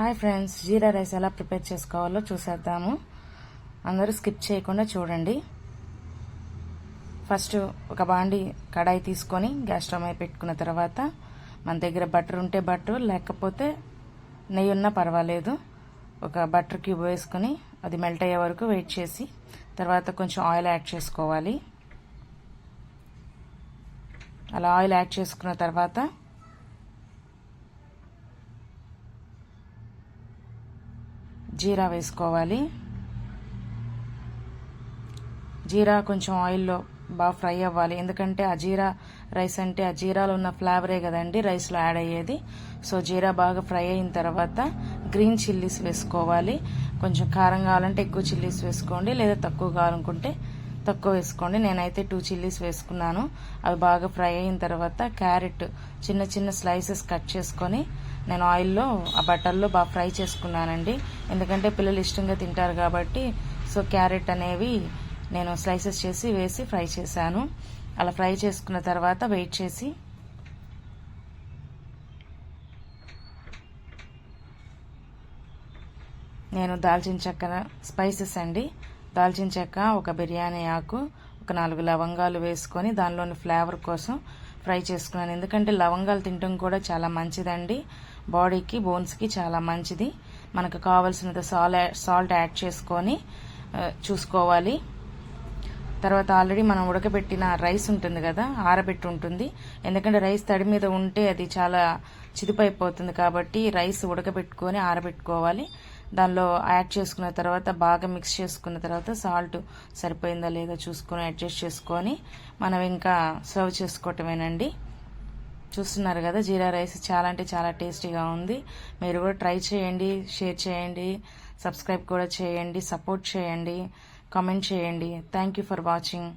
Hi friends jeera rice ఎలా prepare చేసుకోవాలో చూసేద్దాము. అందరూ స్కిప్ చేయకుండా చూడండి. ఫస్ట్ ఒక బాండి కడాయి తీసుకొని గ్యాస్ స్టవ్ అయి పెట్టుకున్న తర్వాత మన దగ్గర బటర్ ఉంటే బటర్ లేకపోతే నెయ్యి ఉన్నా పర్వాలేదు. ఒక బటర్ క్యూబ్ వేసుకొని అది మెల్ట్ అయ్యే వరకు వెయిట్ చేసి తర్వాత కొంచెం ఆయిల్ యాడ్ చేసుకోవాలి. అలా ఆయిల్ యాడ్ చేసుకున్న తర్వాత జీరా వేసుకోవాలి. జీరా కొంచెం ఆయిల్లో బాగా ఫ్రై అవ్వాలి. ఎందుకంటే ఆ జీరా రైస్ అంటే ఆ జీరాలో ఉన్న ఫ్లేవరే కదండి రైస్లో యాడ్ అయ్యేది. సో జీరా బాగా ఫ్రై అయిన తర్వాత గ్రీన్ చిల్లీస్ వేసుకోవాలి. కొంచెం కారం కావాలంటే ఎక్కువ చిల్లీస్ వేసుకోండి లేదా తక్కువ కావాలనుకుంటే తక్కువ వేసుకోండి. నేనైతే టూ చిల్లీస్ వేసుకున్నాను. అవి బాగా ఫ్రై అయిన తర్వాత క్యారెట్ చిన్న చిన్న స్లైసెస్ కట్ చేసుకొని నేను ఆయిల్లో ఆ బట్టల్లో బాగా ఫ్రై చేసుకున్నానండి. ఎందుకంటే పిల్లలు ఇష్టంగా తింటారు కాబట్టి సో క్యారెట్ అనేవి నేను స్లైసెస్ చేసి వేసి ఫ్రై చేశాను. అలా ఫ్రై చేసుకున్న తర్వాత వెయిట్ చేసి నేను దాల్చిన చెక్క స్పైసెస్ అండి. దాల్చిన చెక్క ఒక బిర్యానీ ఆకు ఒక నాలుగు లవంగాలు వేసుకొని దానిలోని ఫ్లేవర్ కోసం ఫ్రై చేసుకున్నాను. ఎందుకంటే లవంగాలు తినడం కూడా చాలా మంచిదండి. బాడీకి బోన్స్కి చాలా మంచిది. మనకు కావాల్సినంత సాల్ సాల్ట్ యాడ్ చేసుకొని చూసుకోవాలి. తర్వాత ఆల్రెడీ మనం ఉడకబెట్టిన రైస్ ఉంటుంది కదా ఆరబెట్టి ఉంటుంది. ఎందుకంటే రైస్ తడి మీద ఉంటే అది చాలా చిదిపైపోతుంది కాబట్టి రైస్ ఉడకబెట్టుకొని ఆరబెట్టుకోవాలి. దానిలో యాడ్ చేసుకున్న తర్వాత బాగా మిక్స్ చేసుకున్న తర్వాత సాల్ట్ సరిపోయిందా లేదా చూసుకొని అడ్జస్ట్ చేసుకొని మనం ఇంకా సర్వ్ చేసుకోవటమేనండి. చూస్తున్నారు కదా జీరా రైస్ చాలా అంటే చాలా టేస్టీగా ఉంది. మీరు కూడా ట్రై చేయండి షేర్ చేయండి సబ్స్క్రైబ్ కూడా చేయండి సపోర్ట్ చేయండి కామెంట్ చేయండి. Thank you for watching